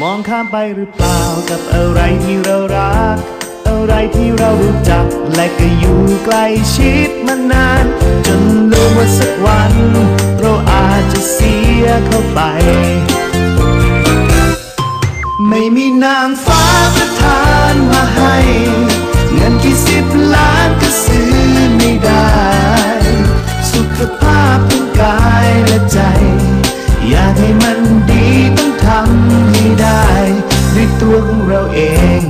มองข้ามไปหรือเปล่ากับอะไรที่เรารัก อะไรที่เรารู้จัก และก็อยู่ใกล้ชิดมานาน จนรู้ว่าสักวัน เราอาจจะเสียเข้าไป ไม่มีนางฟ้าประทานมาให้ เงินกี่สิบล้านก็ซื้อไม่ได้ สุขภาพทั้งกายและใจ อยากให้มันดีต้องทำ ได้ด้วยตัวของเราเอง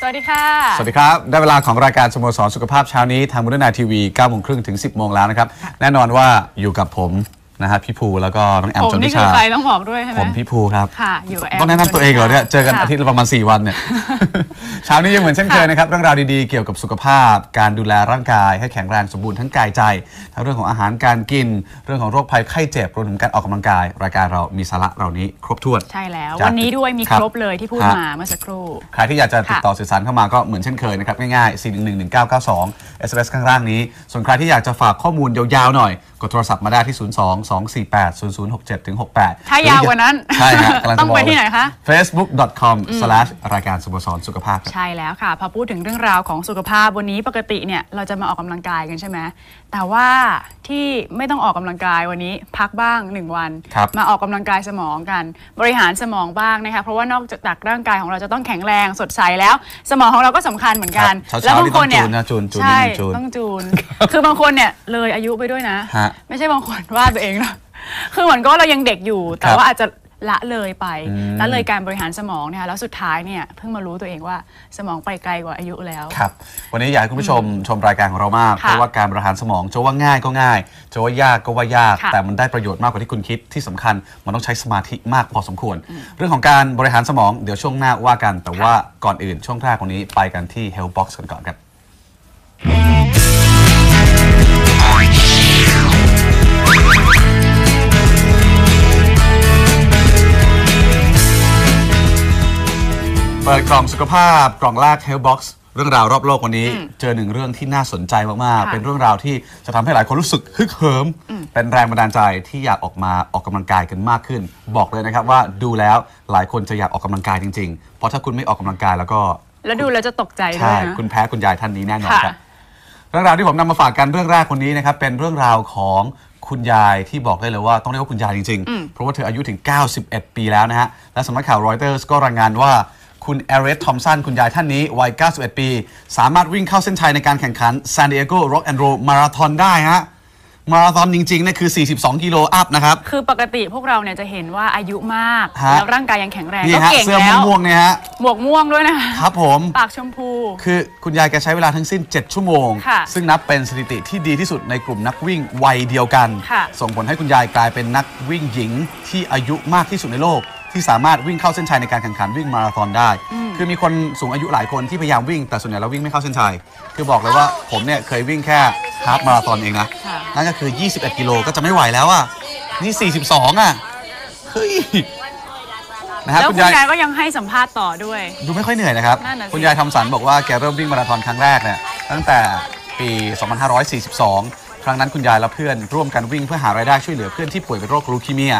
สวัสดีค่ะ สวัสดีครับ ได้เวลาของรายการสโมสรสุขภาพเช้านี้ ทางมุนนาทีวี9โมงครึ่งถึง 10 โมงแล้วนะครับ แน่นอนว่าอยู่กับผม นะฮะพี่ภูแล้วก็น้องแอมผมจนนี่ทิคือชา ใครต้องบอกด้วยใช่ไหม ผมพี่ภูครับ ค่ะอยู่กับแอมต้องแนะนำตัวเองเหรอเนี่ย เจอกันค่ะอาทิตย์ละประมาณ 4 วันเนี่ย เช้านี้ยังเหมือนเช่นเคยนะครับ เรื่องราวดีๆ เกี่ยวกับสุขภาพ การดูแลร่างกาย ให้แข็งแรงสมบูรณ์ทั้งกายใจ ทั้งเรื่องของอาหารการกิน เรื่องของโรคภัยไข้เจ็บ รวมถึงการออกกำลังกาย รายการเรามีสาระเหล่านี้ครบถ้วน ใช่แล้วจากวันนี้ด้วยมีครับครบเลยที่พูดฮะมาเมื่อสักครู่ ใครที่อยากจะติดค่ะต่อสื่อสารเข้ามาก็เหมือนเช่นเคยนะครับ ง่ายๆ 4 1 1 1 9 9 2 SMS ข้างล่างนี้ ส่วนใครที่อยากจะฝากข้อมูลยาวๆหน่อย กดโทรศัพท์มาได้ที่ 0 2 2 4 8 0 0 6 7ถึง68 ถ้ายาวกว่านั้น ใช่ฮะกำลังจะต้องบอกไปที่ไหนคะ facebook.com slash รายการสโมสรสุขภาพครับ ใช่แล้วค่ะ พอพูดถึงเรื่องราวของสุขภาพวันนี้ปกติเนี่ยเราจะมาออกกำลังกายกันใช่ไหมแต่ว่าที่ไม่ต้องออกกำลังกายวันนี้พักบ้างหนึ่งวัน ครับ มาออกกำลังกายสมองกัน บริหารสมองบ้างนะคะเพราะว่านอกจากร่างกายของเราจะต้องแข็งแรงสดใสแล้ว สมองของเราก็สำคัญเหมือนกัน ครับเช้าๆแล้วบางคนเนี่ยนี่ต้องจูนนะจูนจูนใช่นิดนึงจูนต้องจูน คือบางคนเนี่ยเลยอายุไปด้วยนะ ฮะไม่ใช่บางคนว่าตัวเองนะคือเหมือนก็เรายังเด็กอยู่ แต่ครับว่าอาจจะละเลยไปอืมละเลยการบริหารสมองเนี่ยแล้วสุดท้ายเนี่ยเพิ่งมารู้ตัวเองว่าสมองไปไกลกว่าอายุแล้วครับวันนี้อยากให้คุณผู้ชมชมรายการของเรามากค่ะเพราะว่าการบริหารสมองจะว่าง่ายก็ง่ายจะว่ายากก็ว่ายากค่ะแต่มันได้ประโยชน์มากกว่าที่คุณคิดที่สำคัญ มันต้องใช้สมาธิมากพอสมควร เรื่องของการบริหารสมองเดี๋ยวช่วงหน้าว่ากันแต่ว่าก่อนอื่นช่วงแรกวันนี้ไปกันที่ Health Box กันก่อนครับ ปิดกล่องสุขภาพกล่องแรก Health Box เรื่องราวรอบโลกวันนี้ เจอหนึ่งเรื่องที่น่าสนใจมากๆค่ะเป็นเรื่องราวที่จะทำให้หลายคนรู้สึกฮึกเหิม เป็นแรงบันดาลใจที่อยากออกมาออกกำลังกายกันมากขึ้น บอกเลยนะครับว่าดูแล้วหลายคนจะอยากออกกำลังกายจริง ๆ เพราะถ้าคุณไม่ออกกำลังกายแล้วก็ แล้วดูแล้วจะตกใจด้วใช่ยนะคุณแพ้คุณยายท่านนี้แน่นอนค่ะครับเรื่องราวที่ผมนำมาฝากกันเรื่องแรกคนนี้นะครับเป็นเรื่องราวของคุณยายที่บอกได้เลยว่าต้องเรียกว่าคุณยายจริง ๆ เพราะว่าเธออายุถึง 91 ปีแล้วนะฮะและสำนักข่าวรอยเตอร์สก็รายงานว่า คุณเอเรสทอมสันคุณยายท่านนี้ วัย 91 ปี สามารถวิ่งเข้าเส้นชัยในการแข่งขัน San Diego Rock and Roll Marathon ได้ฮะมาราธอนจริงๆเนี่ยคือ 42 กิโลอัพนะครับ คือปกติพวกเราเนี่ยจะเห็นว่าอายุมาก ฮะ แล้วร่างกายยังแข็งแรงนี่ก็ฮะเก่งเสื้อแล้วม่วงๆเนี่ยฮะ หมวกม่วงด้วยนะคะครับผม ปากชมพู คือคุณยายแกใช้เวลาทั้งสิ้น 7 ชั่วโมง ค่ะซึ่งนับเป็นสถิติที่ดีที่สุดในกลุ่มนักวิ่งวัยเดียวกัน ค่ะ ส่งผลให้คุณยายกลายเป็นนักวิ่งหญิงที่อายุมากที่สุดในโลก ที่สามารถวิ่งเข้าเส้นชัยในการแข่งขันวิ่งมาราธอนได้ คือมีคนสูงอายุหลายคนที่พยายามวิ่งแต่ส่วนใหญ่แล้ววิ่งไม่เข้าเส้นชัย คือบอกเลยว่าผมเนี่ยเคยวิ่งแค่ฮาล์ฟมาราธอนเองนะค่ะนั่นก็คือ 21 กิโลก็จะไม่ไหวแล้วอะ นี่ 42 อะ เฮ้ยนะฮะแล้วคุคุณณยายยายก็ยังให้สัมภาษณ์ต่อด้วย ดูไม่ค่อยเหนื่อยนะครับนั่นน่ะสิคุณยายทำสันบอกว่าแกเริ่มวิ่งมาราธอนครั้งแรกเนี่ยตั้งแต่ปี 2542 ครั้งนั้นคุณยายและเพื่อนร่วมกันวิ่งเพื่อหารายได้ช่วยเหลือเพื่อนที่ป่วยเป็นโรคลูคีเมีย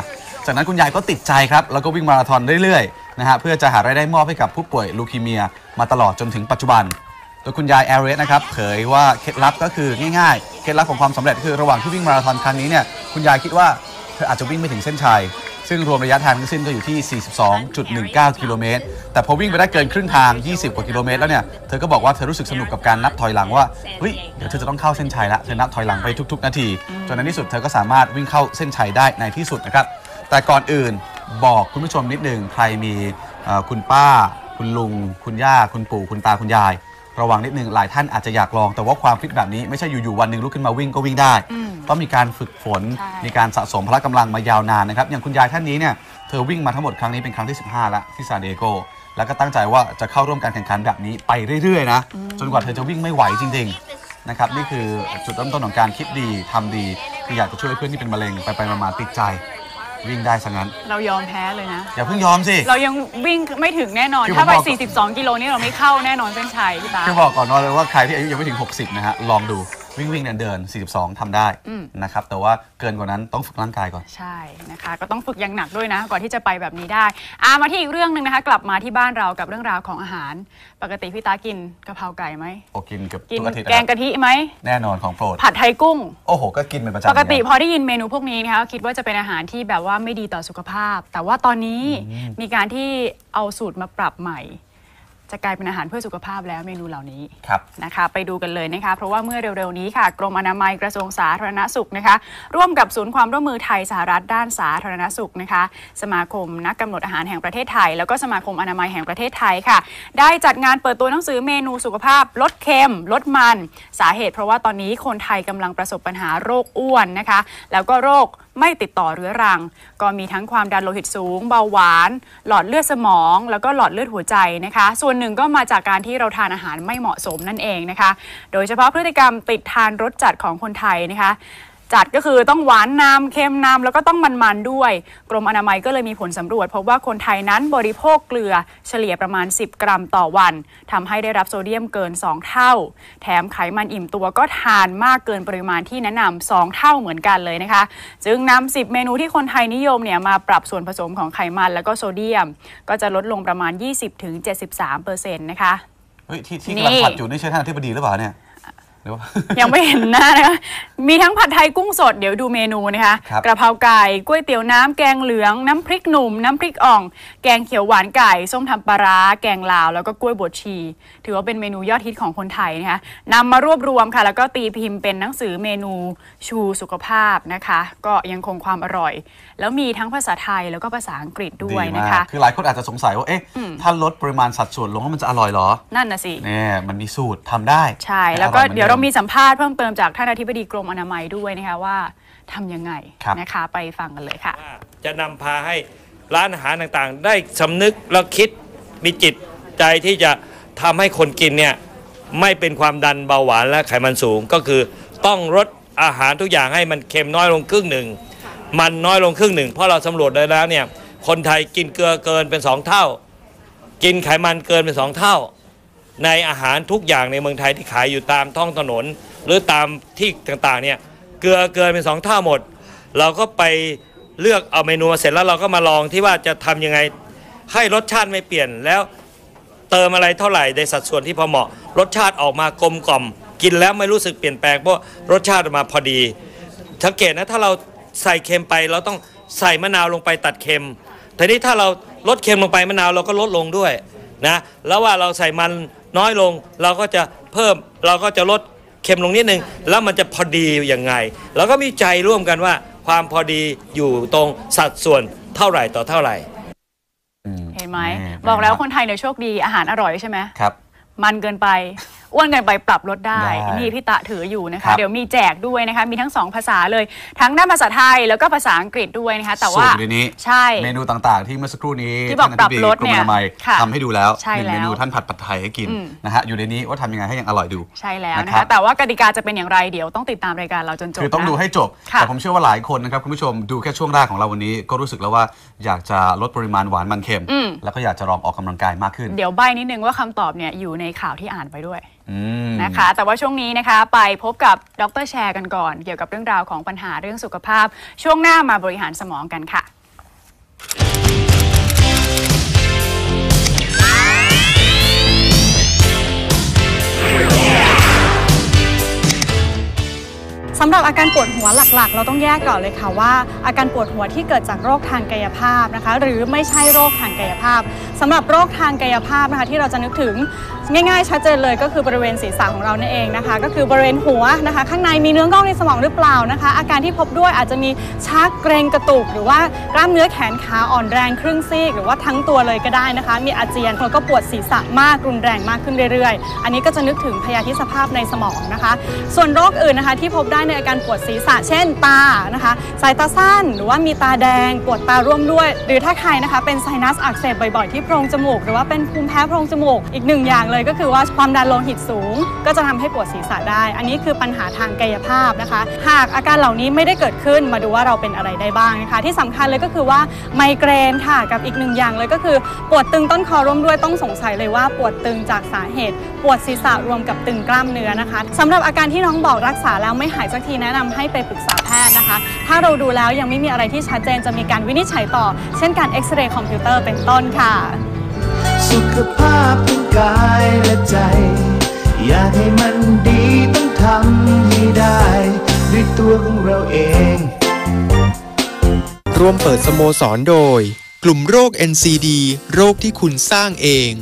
จากนั้นคุณยายก็ติดใจครับ แล้วก็วิ่งมาราธอนเรื่อยๆนะฮะเพื่อจะหารายได้มอบให้กับผู้ป่วยลูคีเมียมาตลอดจนถึงปัจจุบัน โดยคุณยายแอรเรสนะครับเผยว่าเคล็ดลับก็คือง่ายๆ เคล็ดลับของความสำเร็จคือระหว่างที่วิ่งมาราธอนครั้งนี้เนี่ยคุณยายคิดว่าเธออาจจะวิ่งไม่ถึงเส้นชัย ซึ่งรวมระยะทางทั้งสิ้นก็อยู่ที่ 42.19 กิโลเมตร แต่พอวิ่งไปได้เกินครึ่งทาง 20 กว่ากิโลเมตรแล้วเนี่ย เธอก็บอกว่าเธอรู้สึกสนุกกับการนับถอยหลังว่า เฮ้ย เดี๋ยวเธอจะต้องเข้าเส้นชัยละ เธอนับถอยหลังไปทุก ๆ นาที จนในที่สุดเธอก็สามารถวิ่งเข้าเส้นชัยได้ในที่สุดนะครับ แต่ก่อนอื่นบอกคุณผู้ชมนิดหนึ่งใครมีเอ่อคุณป้า คุณลุง คุณย่า คุณปู่ คุณตา คุณยาย ระวังนิดนึงหลายท่านอาจจะอยากลอง แต่ว่าความฟิตแบบนี้ไม่ใช่อยู่ ๆ วันหนึ่งลุกขึ้นมาวิ่งก็วิ่งได้ต้องมีการฝึกฝน ใช่ มีการสะสมพละกำลังมายาวนานนะครับ อย่างคุณยายท่านนี้เนี่ย เธอวิ่งมาทั้งหมดครั้งนี้เป็นครั้งที่ 15 แล้วที่ซานดิเอโก แล้วก็ตั้งใจว่าจะเข้าร่วมการแข่งขันแบบนี้ไปเรื่อยๆนะ จนกว่าเธอจะวิ่งไม่ไหวจริง ๆ นะครับ นี่คือจุดเริ่มต้นของการคิดดีทำดีคืออยากจะช่วยเพื่อนที่เป็นมะเร็งไปไปๆมาๆติดใจ วิ่งได้ซะงั้น เรายอมแพ้เลยนะ อย่าเพิ่งยอมสิ เรายังวิ่งไม่ถึงแน่นอน คือผมถ้าไป บอก 42 กิโลนี่เราไม่เข้าแน่นอนเส้นชัยพี่ตา คือบอกก่อนว่าเลยว่าใครที่อายุยังไม่ถึง 60 นะฮะ ลองดู วิ่งวิ่งเดินเดิน 42ทำได้อืม นะครับ แต่ว่าเกินกว่านั้นต้องฝึกร่างกายก่อน ใช่นะคะ ก็ต้องฝึกอย่างหนักด้วยนะก่อนที่จะไปแบบนี้ได้อามาที่อีกเรื่องหนึ่งนะคะ กลับมาที่บ้านเรากับเรื่องราวของอาหาร ปกติพี่ตากินกะเพราไก่ไหมโอกินเกับกินทุกอาทิตย์แกงนะครับกะทิไหมแน่นอนของโปรด ผัดไทยกุ้ง โอ้โห ก็กินเป็นประจำปกติเหมือนพอได้ยินเมนูพวกนี้นะคะคิดว่าจะเป็นอาหารที่แบบว่าไม่ดีต่อสุขภาพ แต่ว่าตอนนี้มีการที่เอาสูตรมาปรับใหม่ จะกลายเป็นอาหารเพื่อสุขภาพแล้วเมนูเหล่านี้ครับนะคะไปดูกันเลยนะคะเพราะว่าเมื่อเร็วๆนี้ค่ะ กรมอนามัยกระทรวงสาธารณสุขนะคะร่วมกับศูนย์ความร่วมมือไทยสหรัฐด้านสาธารณสุขนะคะ สมาคมนักกำหนดอาหารแห่งประเทศไทย แล้วก็สมาคมอนามัยแห่งประเทศไทยค่ะ ได้จัดงานเปิดตัวหนังสือเมนูสุขภาพ ลดเค็ม ลดมัน สาเหตุ เพราะว่าตอนนี้คนไทยกำลังประสบปัญหาโรคอ้วนนะคะ แล้วก็โรคไม่ติดต่อเรื้อรัง ก็มีทั้งความดันโลหิตสูง เบาหวาน หลอดเลือดสมอง แล้วก็หลอดเลือดหัวใจนะคะ ส่วนหนึ่งก็มาจากการที่เราทานอาหารไม่เหมาะสมนั่นเองนะคะ โดยเฉพาะพฤติกรรมติดทานรสจัดของคนไทยนะคะ จัดก็คือต้องหวานนำเค็มนำแล้วก็ต้องมันๆด้วย กรมอนามัยก็เลยมีผลสำรวจพบว่าคนไทยนั้นบริโภคเกลือเฉลี่ยประมาณ 10 กรัมต่อวันทำให้ได้รับโซเดียมเกิน 2 เท่า แถมไขมันอิ่มตัวก็ทานมากเกินปริมาณที่แนะนำ2เท่าเหมือนกันเลยนะคะ จึงนำ10 เมนูที่คนไทยนิยมเนี่ยมาปรับส่วนผสมของไขมันแล้วก็โซเดียม ก็จะลดลงประมาณ 20-73%นะคะเฮ้ยที่ที่นี่กำลังผัดอยู่นี่ใช่ท่านอธิบดีหรือเปล่าเนี่ย ยังไม่เห็นหน้านะคะมีทั้งผัดไทยกุ้งสดเดี๋ยวดูเมนูนะคะครับกระเพราไก่ก๋วยเตี๋ยวน้ำแกงเหลือง น้ำพริกหนุ่ม น้ำพริกอ่อง แกงเขียวหวานไก่ ส้มทำปลาร้า แกงลาว แล้วก็กล้วยบดชีถือว่าเป็นเมนูยอดฮิตของคนไทยนะคะนำมารวบรวมค่ะ แล้วก็ตีพิมพ์เป็นหนังสือเมนูชูสุขภาพนะคะ ก็ยังคงความอร่อย แล้วมีทั้งภาษาไทยแล้วก็ภาษาอังกฤษด้วยดีนะมากคะ คือหลายคนอาจจะสงสัยว่าเอ๊ะถ้าลดปริมาณสัดส่วนลงแล้วมันจะอร่อยเหรอ นั่นนะสิเนี่ยมันมีสูตรทำได้ใช่แล้วก็ออยหอนเดี๋ยวเรามีดิสัมภาษณ์เพิ่มเติมจากท่านอธิบดีกรมอนามัยด้วยนะคะว่าทำยังไงครับนะคะไปฟังกันเลยค่ะว่าจะนำพาให้ร้านอาหารต่างๆ ได้สำนึกแล้วคิดมีจิตใจที่จะ ทำให้คนกินเนี่ยไม่เป็นความดันเบาหวานและไขมันสูง ก็คือต้องลดอาหารทุกอย่างให้มันเค็มน้อยลงครึ่งหนึ่งมันน้อยลงครึ่งหนึ่งเพราะเราสำรวจได้แล้วเนี่ยคนไทยกินเกลือเกินเป็นสองเท่า กินไขมันเกินเป็นสองเท่า ในอาหารทุกอย่างในเมืองไทยที่ขายอยู่ตามท้องถนน หรือตามที่ต่างๆเนี่ยเกลือเกินเป็นสองเท่าหมด เราก็ไปเลือกเอาเมนูมาเสร็จแล้วเราก็มาลองที่ว่าจะทำยังไงให้รสชาติไม่เปลี่ยนแล้ว เติมอะไรเท่าไหร่ในสัดส่วนที่พอเหมาะ รสชาติออกมากลมกล่อม กินแล้วไม่รู้สึกเปลี่ยนแปลงเพราะรสชาติออกมาพอดีสังเกตนะถ้าเราใส่เค็มไปเราต้องใส่มะนาวลงไปตัดเค็มทีนี้ถ้าเราลดเค็มลงไปมะนาวเราก็ลดลงด้วยนะแล้วว่าเราใส่มันน้อยลงเราก็จะเพิ่มเราก็จะลดเค็มลงนิดนึงแล้วมันจะพอดีอยังไงเราก็มีใจร่วมกันว่า ความพอดีอยู่ตรงสัดส่วนเท่าไหร่ต่อเท่าไหร่ ไหมนี่บอกแล้วเป็คนไทยเนี่ยโชคดีอาหารอร่อยใช่ไหมครับ มันเกินไป อ้วนเกินไปปรับลดได้ ได้นี่พี่ตะถืออยู่นะครัคะ บ เดี๋ยวมีแจกด้วยนะคะ มีทั้งสองภาษาเลย ทั้งด้านภาษาไทยแล้วก็ภาษาอังกฤษด้วยนะคะ แต่ว่า สูตรอยู่ในนี้ใช่ เมนูต่างๆ ที่เมื่อสักครู่นี้ที่บอกท่านปรับธิลดกรมเนี่อยนามัยค่ะทำให้ดูแล้วใช่หนึ่งเมนูแล้วท่านผัดผัดไทยให้กินอืม นะฮะอยู่ในนี้ว่าทำยังไงให้ยังอร่อยดู ใช่แล้วนะนะครัคะ บ แต่ว่ากติกาจะเป็นอย่างไรเดี๋ยวต้องติดตามรายการเราจนจบคือต้องนะ ดูให้จบ ค่ะแต่ผมเชื่อว่าหลายคนนะครับคุณผู้ชมดูแค่ช่วงแรกของเราวันนี้ ก็รู้สึกแล้วว่าอยากจะลดปริมาณหวานมันเค็ม อืม แล้วก็อยากจะลองออกกำลังกายมากขึ้น เดี๋ยวใบนิดนึงว่าคำตอบเนี่ยอยู่ในข่าวที่อ่านไปด้วยอืม นะคะ แต่ว่าช่วงนี้นะคะ ไปพบกับดรแชร์กันก่อน เกี่ยวกับเรื่องราวของปัญหาเรื่องสุขภาพ ช่วงหน้ามาบริหารสมองกันค่ะสำหรับอาการปวดหัวหลักๆ เราต้องแยกก่อนเลยค่ะว่า อาการปวดหัวที่เกิดจากโรคทางกายภาพนะคะ หรือไม่ใช่โรคทางกายภาพสำหรับโรคทางกายภาพนะคะที่เราจะนึกถึง ง่ายๆ ชัดเจนเลยก็คือบริเวณศีรษะของเรานั่นเองนะคะ ก็คือบริเวณหัวนะคะ ข้างในมีเนื้องอกในสมองหรือเปล่านะคะ อาการที่พบด้วยอาจจะมีชักเกรงกระตุก หรือว่ากล้ามเนื้อแขนขาอ่อนแรงครึ่งซีก หรือว่าทั้งตัวเลยก็ได้นะคะ มีอาเจียนแล้วก็ปวดศีรษะมากรุนแรงมากขึ้นเรื่อยๆ อันนี้ก็จะนึกถึงพยาธิสภาพในสมองนะคะ ส่วนโรคอื่นนะคะที่พบได้ในอาการปวดศีรษะ เช่น ตานะคะสายตาสั้น หรือว่ามีตาแดง ปวดตาร่วมด้วย หรือถ้าใครนะคะเป็นไซนัสอักเสบบ่อยๆที่โพรงจมูก หรือว่าเป็นภูมิแพ้โพรงจมูกอีกหนึ่งอย่างเลยเลยก็คือว่าความดันโลหิตสูง ก็จะทำให้ปวดศีรษะได้ อันนี้คือปัญหาทางกายภาพนะคะ หากอาการเหล่านี้ไม่ได้เกิดขึ้นมาดูว่าเราเป็นอะไรได้บ้างนะคะ ที่สำคัญเลยก็คือว่าไมเกรนค่ะกับอีกหนึ่งอย่างเลยก็คือ ปวดตึงต้นคอร่วมด้วยต้องสงสัยเลยว่าปวดตึงจากสาเหตุ ปวดศีรษะรวมกับตึงกล้ามเนื้อนะคะสำหรับอาการที่น้องบอกรักษาแล้วไม่หายสักทีแนะนำให้ไปปรึกษาแพทย์นะคะ ถ้าเราดูแล้วยังไม่มีอะไรที่ชัดเจนจะมีการวินิจฉัยต่อ เช่นการเอ็กซเรย์คอมพิวเตอร์เป็นต้นค่ะ สุขภาพ กายและใจ อยากให้มันดีต้องทำให้ได้ ด้วยตัวของเราเอง ร่วมเปิดสโมสรโดย กลุ่มโรค NCD โรคที่คุณสร้างเอง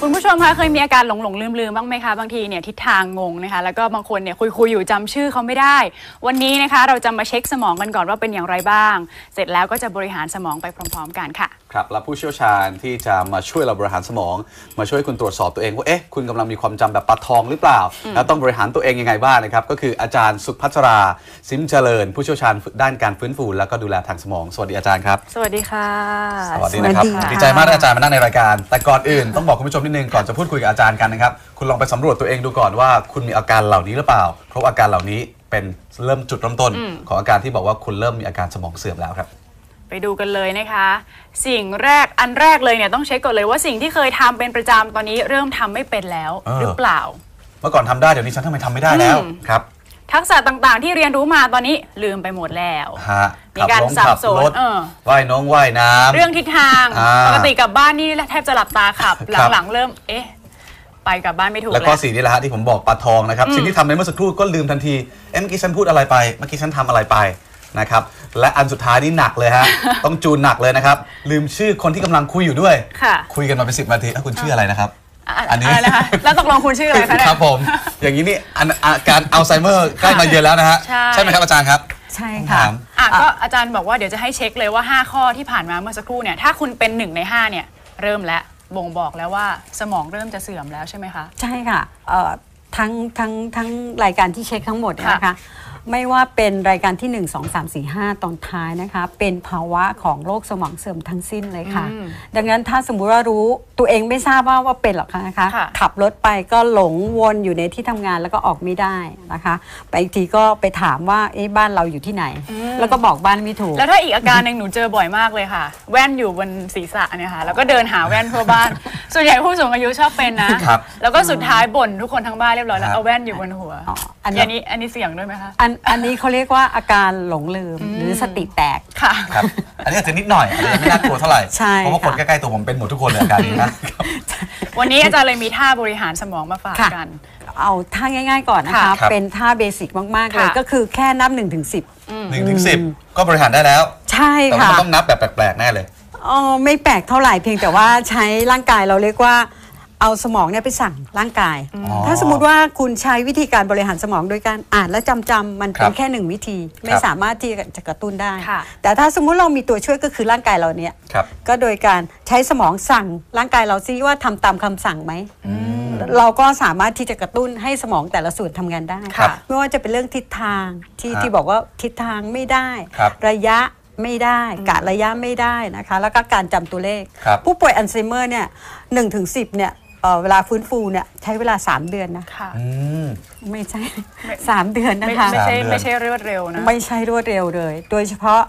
คุณผู้ชมคะเคยมีอาการหลงหลงลืมลืมๆบ้างไหมคะ บางทีเนี่ยทิศทางงงนะคะ แล้วก็บางคนเนี่ยคุยคุยๆอยู่จำชื่อเขาไม่ได้ วันนี้นะคะ เราจะมาเช็คสมองกันก่อนว่าเป็นอย่างไรบ้าง เสร็จแล้วก็จะบริหารสมองไปพร้อม ๆ กันค่ะ ครับและผู้เชี่ยวชาญที่จะมาช่วยเราบริหารสมอง มาช่วยคุณตรวจสอบตัวเองว่าเอ๊ะคุณกำลังมีความจำแบบปลาทองหรือเปล่า แล้วต้องบริหารตัวเองยังไงบ้างนะครับ ก็คืออาจารย์สุพัชราซิมเจริญ ผู้เชี่ยวชาญด้านการฟื้นฟูแล้วก็ดูแลทางสมอง สวัสดีอาจารย์ครับ สวัสดีค่ะ สวัสดีนะครับสวัสดีค่ะดีใจมากที่อาจารย์มานั่งในรายการ แต่ก่อนอื่นต้องบอกคุณผู้ชมนิดนึงก่อนจะพูดคุยกับอาจารย์กันนะครับคุณลองไปสำรวจตัวเองดูก่อนว่า คุณมีอาการเหล่านี้หรือเปล่า เพราะว่าอาการเหล่านี้เป็นเริ่มจุดเริ่มต้น ของอาการที่บอกว่าคุณเริ่มมีอาการสมองเสื่อมแล้วครับ ไปดูกันเลยนะคะ สิ่งแรกอันแรกเลยเนี่ยต้องเช็คก่อนเลยว่าสิ่งที่เคยทำเป็นประจำตอนนี้เริ่มทำไม่เป็นแล้วเออหรือเปล่า เมื่อก่อนทำได้เดี๋ยวนี้ฉันทำไมทำไม่ได้แล้วอืมครับทักษะต่างๆ ที่เรียนรู้มาตอนนี้ลืมไปหมดแล้วฮะมีการขัลงสับขัสนรถเออว่ายน้องว่ายน้ำเรื่องทิศทางอ่าปกติกลับบ้านนี่แทบจะหลับตาขับครับ หลังๆ เริ่ม เอ๊ะ ไปกลับบ้านไม่ถูกแล้วแล้ก็วสีนี่แหละฮะที่ผมบอกปลาทองนะครับ สิ่งที่ทำในเมื่อสักครู่ก็ลืมทันที เอ๊ะเมื่อกี้ฉันพูดอะไรไป เมื่อกี้ฉันทำอะไรไปนะครับ และอันสุดท้ายนี่หนักเลยฮะ ต้องจูนหนักเลยนะครับ ลืมชื่อคนที่กำลังคุยอยู่ด้วย ค่ะคุยกันมาเป็นสิบนาทีเอ้าคุณชื่ออะไรนะครับอะอันนี้อะไรนะคะแล้วตกลงคุณชื่ออะไรคะเนี่ย ครับผม อย่างนี้นี่อันอาการอัลไซเมอร์ใกล้มาเยือนแล้วนะฮะใช่ ไหมครับอาจารย์ครับ ใช่ต้องค่ะถาม อะก็อาจารย์บอกว่าเดี๋ยวจะให้เช็คเลยว่า 5 ข้อที่ผ่านมาเมื่อสักครู่เนี่ยถ้าคุณเป็นหนึ่งใน5เนี่ยเริ่มแล้วบ่งบอกแล้วว่าสมองเริ่มจะเสื่อมแล้วใช่ไหมคะ ใช่ค่ะเอ่อทั้งทั้งทั้งรายการที่เช็คทั้งหมดเนี่ยค่ะนะคะ ไม่ว่าเป็นรายการที่ 1 2 3 4 5 ตอนท้ายนะคะ เป็นภาวะของโรคสมองเสื่อมทั้งสิ้นเลยค่ะอืมดังนั้นถ้าสมมุติว่ารู้ตัวเองไม่ทราบว่าว่าเป็นหรอกนะคะค่ะขับรถไปก็หลงวนอยู่ในที่ทำงานแล้วก็ออกไม่ได้นะคะ ไปอีกทีก็ไปถามว่าเอ๊ะบ้านเราอยู่ที่ไหน แล้วก็บอกบ้านไม่ถูก แล้วถ้าอีกอาการหนึ่งหนูเจอบ่อยมากเลยค่ะ แว่นอยู่บนศีรษะเนี่ยค่ะแล้วก็เดินหาแว่นทั่วบ้าน ส่วนใหญ่ผู้สูงอายุชอบเป็นนะครับแล้วก็สุดท้ายบ่นทุกคนทั้งบ้านเรียบร้อยแล้วครับเอาแว่นอยู่บนหัวอ๋ออัอันนนี้นี้อันนี้เสี่ยงด้วยไหมคะอันอันนี้เขาเรียกว่าอาการหลงลืมหรือสติแตก ค่ะ ครับ อันนี้อาจจะนิดหน่อยอาจจะยังไม่น่ากลัวเท่าไหร่ ใช่เพราะว่าคนค่ะใกล้ๆตัวผมเป็นหมดทุกคนเลยอาการนี้นะวันนี้อาจารย์เลยมีท่าบริหารสมองมาฝากค่ะกัน เอาท่าง่าย ๆ ก่อนนะค่ะคะ ครับ เป็นท่าเบสิกมากๆเลย ค่ะ ก็คือแค่นับ1นถึงสิ หนึ่งถึงสิบก็บริหารได้แล้ว ใช่แต่ว่าค่ะมันต้องนับแบบแปลกๆแน่เลยอ๋อไม่แปลกเท่าไหร่เพียงแต่ว่าใช้ร่างกายเราเรียกว่า เอาสมองเนี่ยไปสั่งร่างกายอ๋อถ้าสมมติว่าคุณใช้วิธีการบริหารสมองโดยการอ่านและจำจำมันเป็ครันบแค่หนึ่งวิธี ไม่สามารถที่จะกระตุ้นได้ค่ะแต่ถ้าสมมุติเรามีตัวช่วยก็คือร่างกายเราเนี่ยครับก็โดยการใช้สมองสั่งร่างกายเราซิว่าทำตามคำสั่งไหมเราก็สามารถที่จะกระตุ้นให้สมองแต่ละส่วนทำงานได้ครับไม่ว่าจะเป็นเรื่องทิศทางที่ฮะที่บอกว่าทิศทางไม่ได้ครับระยะไม่ได้กะระยะไม่ได้นะคะ แล้วก็การจำตัวเลขครับผู้ป่วยอัลไซเมอร์เนี่ยหนึ่งถึงสิบเนี่ย เอ่อเวลาฟื้นฟูเนี่ยใช้เวลา 3 เดือนนะ ค่ะ อืม ไม่ใช่ 3 เดือนไม่นะคะ ไม่ใช่สามเดือน ไม่ใช่รวดเร็วนะ ไม่ใช่รวดเร็วเลย โดยเฉพาะ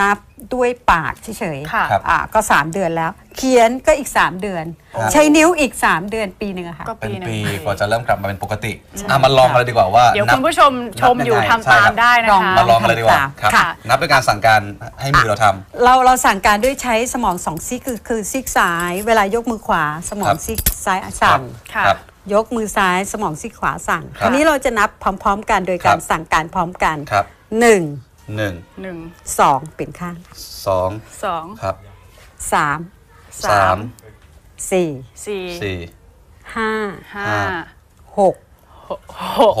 นับด้วยปากเฉยๆค่ะครับ อะก็ 3 เดือนแล้ว เขียนก็อีก 3 เดือนใช้นิ้วอีก 3 เดือนปีหนึ่งอะค่ะ ก็เป็นปีหนึงปีกว่าจะเริ่มกลับมาเป็นปกติอะมาลองกันเลยดีกว่าว่าเดี๋ยวนับ คุณผู้ชมชมอยู่นับยังไง ทำตามได้นะลอง คะ มาลองกันเลยดีกว่าครับค่ะนับด้วยการสั่งการให้มือเราทำ เราเราสั่งการด้วยใช้สมองสองซีกคือคือซีกซ้าย เวลายกมือขวาสมอคงรับ ซีกซ้ายสั่งค่ะครับ ยกมือซ้ายสมองซีกขวาสั่งครับทีนี้เราจะนับพร้อม ๆ กันโดยการครับสั่งการพร้อมกันครับ หนึ่ง หนึ่งหนึ่งสองเป็นข้างสองสองครับสามสามสี่สี่สี่ห้าห้าห้าหกหก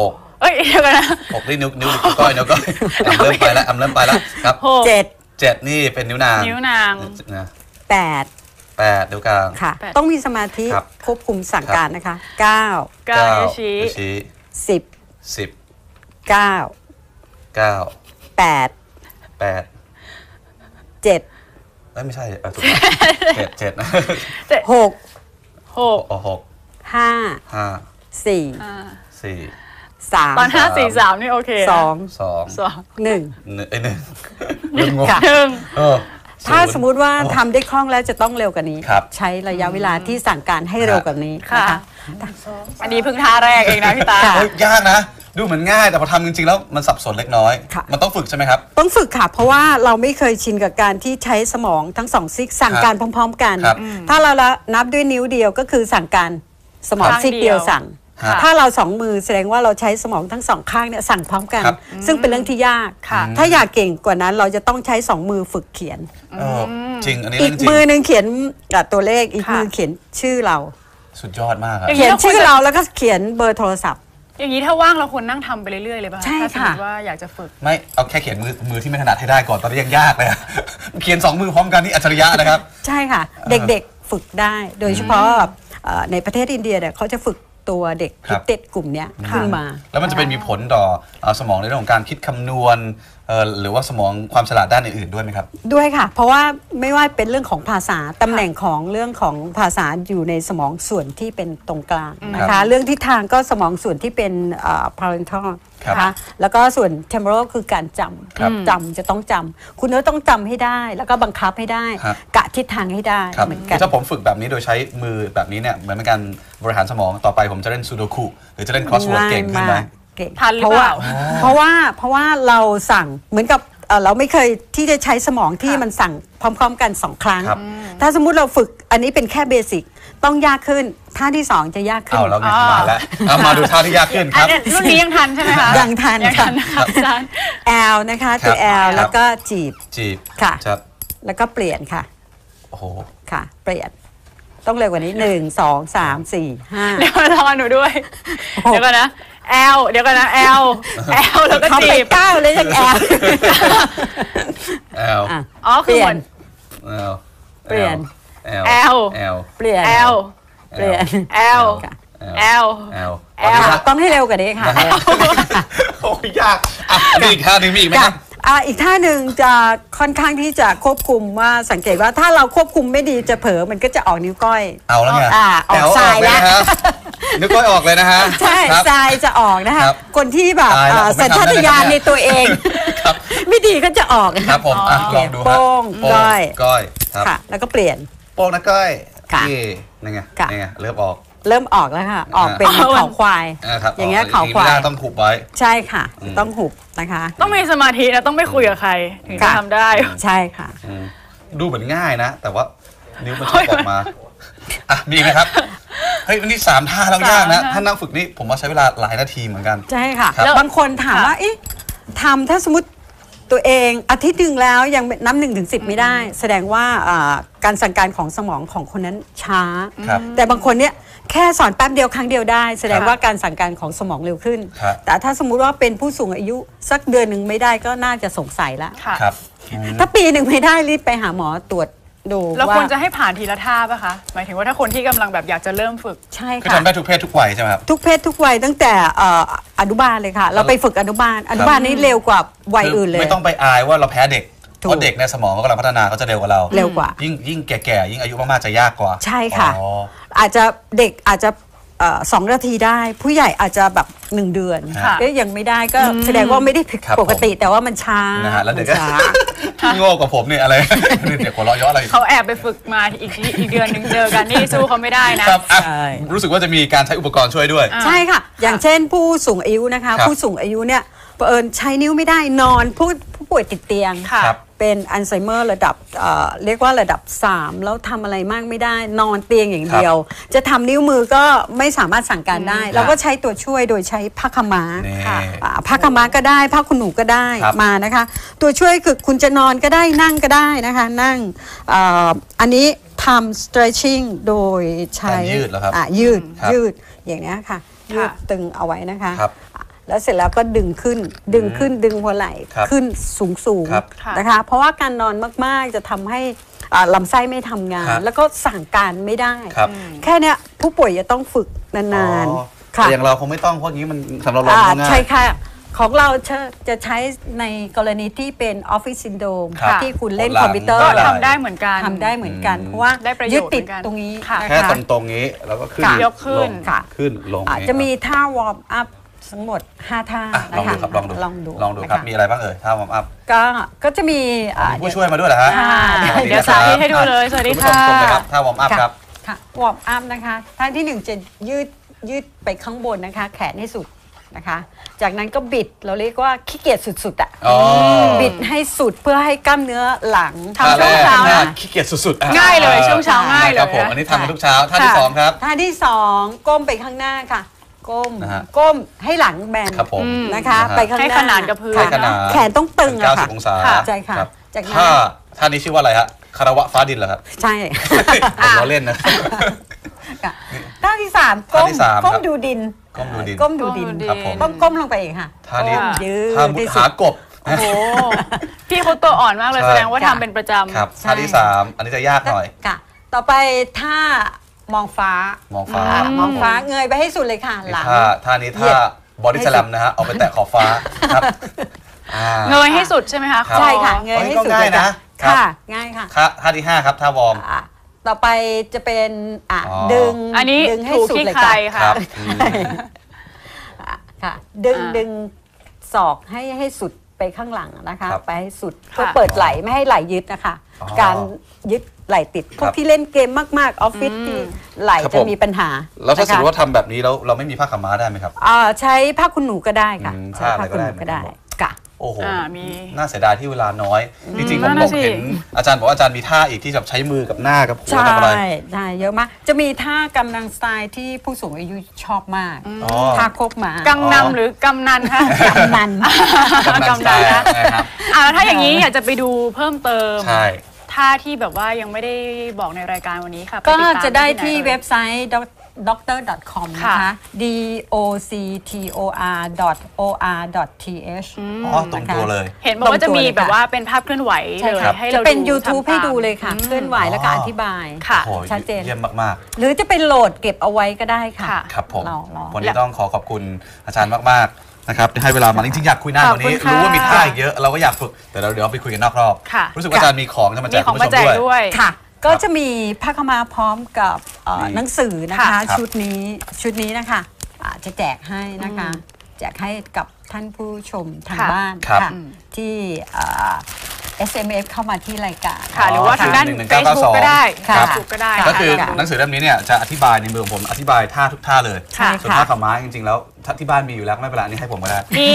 หกเอ้ยเดี๋ยวกันนะหกนี่นิ้วนิ้วนิ้วก้อยนิ้วก้อยแอมเริ่มไปแล้วแอมเริ่มไปแล้วครับหกเจ็ดเจ็ดนี่เป็นนิ้วนางนิ้วนางนะแปดแปดนิ้วกลางค่ะแปดต้องมีสมาธิครับควบคุมสั่งการนะคะเก้าเก้านิ้วชี้นิ้วชี้สิบสิบเก้าเก้า แปดแปดเจ็ดเอ้ยไม่ใช่เออถูกเจ็ดเจ็ดนะหกหกโอ้หกห้าห้าสี่อ่าสี่สามตอนห้าสี่สามนี่โอเคนะสองสองสองหนึ่งหนึ่งไอ้ยหนึ่งเริ่มงงค่ะ หนึ่ง เออ ถ้าศูนย์สมมุติว่าทำได้คล่องแล้วจะต้องเร็วกว่านี้ครับใช้ระยะเวลาที่สั่งการให้เร็วกว่านี้ค่ะนะคะอันนี้เพิ่งท่าแรกเองนะพี่ตาค่ะเฮ้ยยากนะ ดูเหมือนง่ายแต่พอทำจริงๆแล้วมันสับสนเล็กน้อยค่ะมันต้องฝึกใช่ไหมครับ ต้องฝึกค่ะ เพราะว่าเราไม่เคยชินกับการที่ใช้สมองทั้งสองซีกสั่งการพร้อม ๆ กันครับถ้าเราละนับด้วยนิ้วเดียวก็คือสั่งการสมองข้างซีกเดียวเดียวสั่งค่ะ ถ้าเราสองมือแสดงว่าเราใช้สมองทั้งสองข้างเนี่ยสั่งพร้อมกันครับซึ่งเป็นเรื่องที่ยากค่ะถ้าอยากเก่งกว่านั้นเราจะต้องใช้สองมือฝึกเขียนเออจริงอันนี้อีเรื่กองจริงมือหนึ่งเขียนกับตัวเลขอีกค่ะมือเขียนชื่อเรา สุดยอดมากครับอย่างเขียนชื่อเราแล้วก็เขียนเบอร์โทรศัพท์อย่างนี้ถ้าว่างเราควรนั่งทำไปเรื่อยๆเลยป่ะใช่ถ้าสมมค่ะติว่าอยากจะฝึก ไม่เอาแค่เขียนมือมือที่ไม่ถนัดให้ได้ก่อนตอนนี้ยังยากเลยอะเขียนสองมือพร้อมกันนี่อัจฉริยะนะครับ ใช่ค่ะ เด็กๆฝึกได้ โดยเฉพาะเอ่อในประเทศอินเดียเนี่ยเขาจะฝึก ตัวเด็กครับเด็กกลุ่มเนี้ยขึ้นมา แล้วมันจะเป็นมีผลต่อเอ่อสมองในเรื่องของการคิดคำนวณเอ่อหรือว่าสมองความฉลาดด้านอื่นๆด้วยไหมครับ ด้วยค่ะ เพราะว่าไม่ว่าเป็นเรื่องของภาษาตำแหน่งของเรื่องของภาษาอยู่ในสมองส่วนที่เป็นตรงกลางนะครัคะ บเรื่องทิศทางก็สมองส่วนที่เป็นเอ่อ parental ครับ นะคะแล้วก็ส่วน temporal คือการจครับำจำจะต้องจำคุณก็ต้องจำให้ได้ แล้วก็บังคับให้ได้ครับกะทิศทางให้ได้ครับเหมือนกันถ้าผมฝึกแบบนี้โดยใช้มือแบบนี้เนี่ยเหมือนเป็นการบริหารสมองต่อไปผมจะเล่นซูโดคุหรือจะเล่น crossword เก่งขึ้นไหมมากเก่งทันหรือเพราะว่าเปล่าเพราะว่าเพราะว่าเราสั่งเหมือนกับเอ่อเราไม่เคยที่จะใช้สมองที่ค่ะมันสั่งพร้อม ๆ กันสองครั้งครับถ้าสมมุติเราฝึกอันนี้เป็นแค่เบสิกต้องยากขึ้น ท่าที่สองจะยากขึ้นเอาแล้วไงอ๋อมาแล้วเอามาดูท่าที่ยากขึ้นคอันรับเนี้ยรุ่นนี้ยังทันใช่ไหมคะยังทันยังทันค่ะนะคะอาจารย์แอลนะคะตัวครัแอบลครับแล้วก็จีบจีบค่ะจับแล้วก็เปลี่ยนค่ะโอ้โหค่ะ เปลี่ยนต้องเร็วกว่านี้หนึ่งสองสามสี่ห้าเดี๋ยวรอหนูด้วยโอ้เดี๋ยวก่อนนะแอลเดี๋ยวก่อนนะแอลแอลแล้วก็เขาจีไปบเก้าเลยยังแอลแอลอะอ๋อคือเหมือนแอลเปลี่ยนแอลแอลแอลเปลี่ยนแอล เปลี่ยนแอลค่ะแอลแอลแอลค่ะต้องให้เร็วกว่านี้ค่ะโอ้ยยากอะมีอีกท่าหนึ่งมีอีกไหมคค่ะรับอ่าอีกท่าหนึ่งจะค่อนข้างที่จะควบคุมว่าสังเกตว่าถ้าเราควบคุมไม่ดีจะเผลอมันก็จะออกนิ้วก้อย เอาแล้วไงอ่าออกแอลทรายเลแล้วนะฮะนึกก้อยออกเลยนะฮะใช่ครับทรายจะออกนะคะครับคนที่แบบตายแล้วอ่าผมไม่สัญชาตทำได้ญาณนะในเนี่ยตัวเองครับไม่ดีก็จะออกนะะครับผมอะลองดูฮะโป้งโป้งก้อยก้อยครับค่ะแล้วก็เปลี่ยนโป้งนะก้อย ค่ะนี่นี่ไงค่ะ นี่ไงเริ่มออก เริ่มออกแล้วค่ะ ออกอ่าเป็นเขาควาย อะครับอย่างเงี้ยกเขาควายไม่ได้ต้องหุบไว้ ใช่ค่ะ อืม ต้องหุบนะคะ ต้องมีสมาธินะต้องไม่คุยกับใคร ถึงจะค่ะ ทำได้ ใช่ค่ะ อืมดูเหมือนง่ายนะ แต่ว่านิ้วมันชอบออกมาอะมีอีกไหมครับ เฮ้ยวันนี้สามท่าแล้วยากนะสามท่าถ้านั่งฝึกนี่ผมว่าใช้เวลาหลายนาทีเหมือนกัน ใช่ค่ะครับแล้วบางคนถามค่ะ ว่าเอ๊ะทำถ้าสมมติ ตัวเองอาทิตย์หนึ่งแล้วยังนับหนึ่งถึงสิไม่ได้ แสดงว่าอ่าการสั่งการของสมองของคนนั้นช้า ครับแต่บางคนเนี่ยแค่สอนแป๊บเดียวครั้งเดียวได้ แสดงค่ะว่าการสั่งการของสมองเร็วขึ้น ครับ แต่ถ้าสมมุติว่าเป็นผู้สูงอายุสักเดือนหนึ่งไม่ได้ก็น่าจะสงสัยละ ค่ะ ครับอืม ถ้าปีหนึ่งไม่ได้รีบไปหาหมอตรวจ ดูเราว่าควรจะให้ผ่านทีละท่าป่ะคะหมายถึงว่าถ้าคนที่กำลังแบบอยากจะเริ่มฝึกใช่คือค่ะทำได้ทุกเพศทุกวัยใช่ไหมครับทุกเพศทุกวัยตั้งแต่เอ่ออนุบาลเลยค่ะ เราไปฝึกอนุบาล อนุบาลนี่เร็วกว่าวัยคืออื่นเลย ไม่ต้องไปอายว่าเราแพ้เด็กถูกเพราะเด็กในยสมองเขากำลังพัฒนาเขาจะเร็วกว่าเราเร็วกว่า ยิ่งยิ่งแก่ๆยิ่งอายุมากๆจะยากกว่า ใช่ค่ะอ๋ออาจจะเด็กอาจจะเอ่อ สองนาทีได้ ผู้ใหญ่อาจจะแบบหนึ่งเดือนค่ะเอ๊ะยังไม่ได้ก็แสดงว่าไม่ได้ผิดครับปกติแต่ว่ามันช้านะฮะแล้วเด็กมัก็นช้าโง่กว่าผมเนี่ยอะไรเด็กหัวเราะเย้ออะไรอยู่เขาแอบไปฝึกมาอีกอีกเดือนหนึ่งเจอกันนี่สู้เขาไม่ได้นะครับอะใช่รู้สึกว่าจะมีการใช้อุปกรณ์ช่วยด้วยอ่าใช่ค่ะ อย่างเช่นผู้สูงอายุนะคะครับผู้สูงอายุเนี่ยเผอิญใช้นิ้วไม่ได้นอนผู้ผู้ป่วยติดเตียงค่ะครับ เป็นอัลไซเมอร์ระดับเอ่อเรียกว่าระดับ 3 แล้วทำอะไรมากไม่ได้นอนเตียงอย่างเดียว จะทำนิ้วมือก็ไม่สามารถสั่งการได้ เราก็ใช้ตัวช่วยโดยใช้ผ้าขาวม้านี่อ่าผ้าขาวม้าก็ได้ผ้าขนหนูก็ได้ครับมานะคะ ตัวช่วยคือคุณจะนอนก็ได้นั่งก็ได้นะคะ นั่งเอ่ออันนี้ทำ stretching โดยใช้การยืดเหรอครับอะยืดครับยืดอย่างนี้ยค่ะยืดค่ะตึงเอาไว้นะคะครับ แล้วเสร็จแล้วก็ดึงขึ้น ดึงขึ้นดึงหัวไหล่ครับขึ้นสูงสูงๆครับค่ะนะคะ เพราะว่าการนอนมากๆจะทำให้อ่าลำไส้ไม่ทำงาครันบแล้วก็สั่งการไม่ได้ครับแค่เนี้ยผู้ป่วยจะต้องฝึกนานอ๋อๆค่ะแต่อย่างเราคงไม่ต้องเพราะงี้มันสำหรับเราอ่าง่ายใช่ค่ะของเราจะจะใช้ในกรณีที่เป็นออฟฟิศซินโดมครับที่คุณเล่นปวดหลังคอมพิวเตอร์ก็ได้ทำได้เหมือนกันทำได้เหมือนกันอืมเพราะว่าได้ประโยชน์ยึดติดเหมือนกันตรงนี้ค่ะนะแค่คะตรงตรงๆนี้ แล้วก็ขึ้นค่ะยกขึ้นลงค่ะขึ้นลงอะอย่างนี้จะมีท่าวอร์มอัพ ทั้งหมด 5 ท่าอะลองนะคะดูครับลองดูลองดูลองดูครับนะะมีอะไรบ้างเอ่ยท่าวอร์มอัพก็ก็จะมีอะมีผู้ช่วยมาด้วยเหรอฮะค่ะสสเดี๋ยวสาธิตให้ดูเลยสวัสดีณผู้ชมค่ะชมเลยครับท่าวอร์มอัพครับ ค่ะวอร์มอัพนะคะท่าที่หนึ่งจะยืดยืดไปข้างบนนะคะ แขนให้สุดนะคะ จากนั้นก็บิดเราเรียกว่าขี้เกียจสุดๆอะอ๋อ บิดให้สุดเพื่อให้กล้ามเนื้อหลังทำช่วงเช้านะขี้เกียจสุดๆอะง่ายเลยช่วงเช้าง่ายเลยครับผมนะ อันนี้ทำกันทุกเช้าท่าที่สองครับ ท่าที่สองก้มไปข้างหน้าค่ะ ก้มนะฮะก้มให้หลังแบนครับผมนะคะนะฮะไปข้างหน้าให้ขนานกับพื้นค่ะให้ขนานแขนต้องตึงอะค่ะ 90องศาค่ะ ใช่ค่ะรับจากนั้น ท่าท่านี้ชื่อว่าอะไรฮะคารวะฟ้าดินเหรอครับใช่ ผมล้อเล่นนะ ค่ะท่าที่สามก้มท่าที่สามก้มครับ ดูดิน ก้มดูดิน ก้มดูดิน ครับผมต้องก้มลงไปอีกค่ะ ท่านี้ค่ะยืดท่ามุดที่สุด หากบโอ้โหพี่เขาตัวอ่อนมากเลยใช่แสดงว่าทำเป็นประจำ ครับใช่ท่าที่สามอันนี้จะยากหน่อย ค่ะ ต่อไปท่า มองฟ้ามองฟ้า อ่มองฟ้าเงยไปให้สุดเลยค่ะหลัง ท่าท่านี้เหยีท่ายดบอดี้สแลมนะฮะ เอาไปแตะขอบฟ้าครับอ่า เงยให้สุดใช่ไหมคะครับใช่ค่ะอ๋อเงยให้สุดเฮ้ยก็ง่ายเลยนะค่ะครับ ค่ะ ง่ายค่ะท่าท่าที่ห้าครับท่าวอร์ม อะต่อไปจะเป็นอะอ๋อ ดึงอันนี้ดึงให้ถูสุดขี้เลยใครค่ะค่ะครับอะค่ะ ดึงอ่าดึงศอกให้ให้สุดไปข้างหลังนะคะครับไปให้สุดค่ะเพื่อเปิดไหลไม่ให้ไหลยึดนะคะ อ๋อ การยึด ไหลติดพวคกรับที่เล่นเกมมากๆออฟฟิศอืมที่ไหลครับจะผม มีปัญหาแล้วถ้าสมมตินะคะว่าทำแบบนี้แล้วเราไม่มีผ้าขาวม้าได้ไหมครับ อ่าใช้ผ้าคุณหนูก็ได้ค่ะอืมใช้ผ้าคุณหนูผ้าอะไรก็ก็ได้ได้ค่ะ โอ้โห อ่ามีน่าเสียดายที่เวลาน้อย จริงๆ ผมนั่นมน่ะองสิ เห็นอาจารย์บอกว่าอาจารย์มีท่าอีกที่แบบใช้มือกับหน้ากับหัวใช่ทำอะไรใช่เยอะมาก จะมีท่ากำลังสไตล์ที่ผู้สูงอายุชอบมากอ๋อ ท่าโคกหมากังนำหรือกำนันคะ กำนัน กำนันสไตล์นะนะครับ อ่าถ้าอย่างนี้อยากจะไปดูเพิ่มเติม ใช่ท่าที่แบบว่ายังไม่ได้บอกในรายการวันนี้ค่ะปก็ติตามจะได้ที่หนเว็บไซต์ doctor.com นะคะค่ะ d o c t o r o r th อ๋อตรงตัวเลย เห็นบอกว่าจะมีตรงตัวเลยแบบว่าเป็นภาพเคลื่อนไหวใช่เลยครับให้จะเราเป็นดู YouTube ทำให้ตามดูเลยค่ะ เคลื่อนไหวแล้วก็อ๋ออธิบายค่ะโอ้โหชัดเจนเยี่ยมมากหรือจะเป็นโหลดเก็บเอาไว้ก็ได้ค่ะค่ะๆครับผมลองลองวันนี้ต้องขอขอบคุณอาจารย์มาก ๆ นะครับที่ให้เวลามาจริงๆอยากคุยนานกว่านี้ ขอบคุณค่ะรู้ว่ามีท่าอีกเยอะ เราก็อยากฝึก แต่เราเดี๋ยวเอาไปคุยกันนอกรอบ ค่ะ รู้สึกว่าอาจารย์มีของจะมาแจมีกขอคุงณมาผู้ชแจมกด้วย ด้วย ค่ะ ก็จะมีผ้าขาวมาพร้อมกับเอ่อนี่หนังสือนะค่ะคะ ครับ ชุดนี้ชุดนี้นะคะอ่าจะแจกให้นะคะ แจกให้กับท่านผู้ชมทางค่ะ บ้านครับค่ะที่อ่า SMS เข้ามาที่รายการ ค่ะ หรือว่าทางด้าน หนึ่งหนึ่ง Facebook เก้าเก้าสองก็ได้ครับ Facebook ก็ได้ก็คือค่ะ หนังสือเล่มนี้เนี่ยจะอธิบายในมือของผมอธิบายท่าทุกท่าเลยค่ะ ส่วนท่าขาวม้าจริงๆแล้วถ้าที่บ้านมีอยู่แล้วไม่เป็นไรอันนี้ให้ผมก็ได้ มี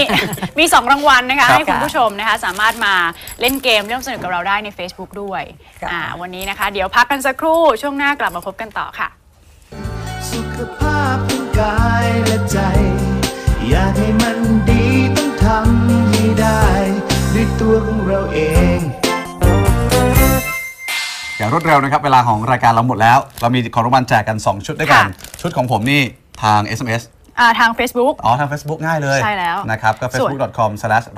มีสองรางวัลนะคะ ครับให้คุณผู้ชมนะคะ สามารถมาเล่นเกมเล่นสนุกกับเราได้ใน Facebook ด้วยครับ อ่าวันนี้นะคะ เดี๋ยวพักกันสักครู่ ช่วงหน้ากลับมาพบกันต่อค่ะ สุขภาพทั้งกายและใจ อยากให้มันดีต้องทำให้ได้ ด้วยตัวของเราเองอย่างรวดเร็วนะครับ เวลาของรายการเราหมดแล้ว เรามีของรางวัลแจกกัน 2 ชุดด้วยกันค่ะชุดของผมนี่ทาง SMS อ่าทาง Facebook อ๋อทาง Facebook ง่ายเลยใช่แล้วนะครับก็ส่วน facebook.com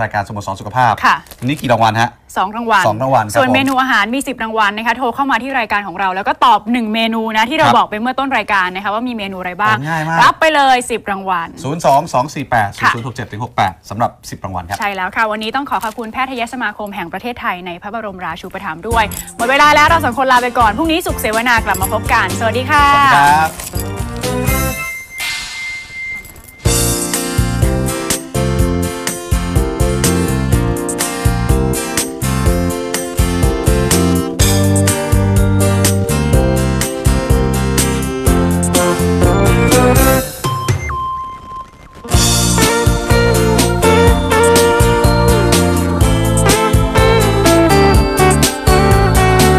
รายการสโมสรสุขภาพ ค่ะ นี่กี่รางวัลฮะสองรางวัลสองรางวัลครับส่วนผม เมนูอาหารมี 10 รางวัลนะคะโทรเข้ามาที่รายการของเราแล้วก็ตอบ 1 เมนูนะที่เราครับบอกไปเมื่อต้นรายการนะคะว่ามีเมนูอะไรบ้าง โอ้ง่ายมาก รับไปเลย 10 รางวัล 0 2 2 4 8ค่ะ0 0 6 7 68สำหรับ 10 รางวัลครับ ใช่แล้วค่ะ วันนี้ต้องขอขอบคุณแพทยสมาคมแห่งประเทศไทยในพระบรมราชูปถัมภ์ด้วย หมดเวลาแล้วเราสองคนลาไปก่อนพรุ่งนี้สุขเสวนากลับมาพบกัน สวัสดีค่ะสวัสดีครับ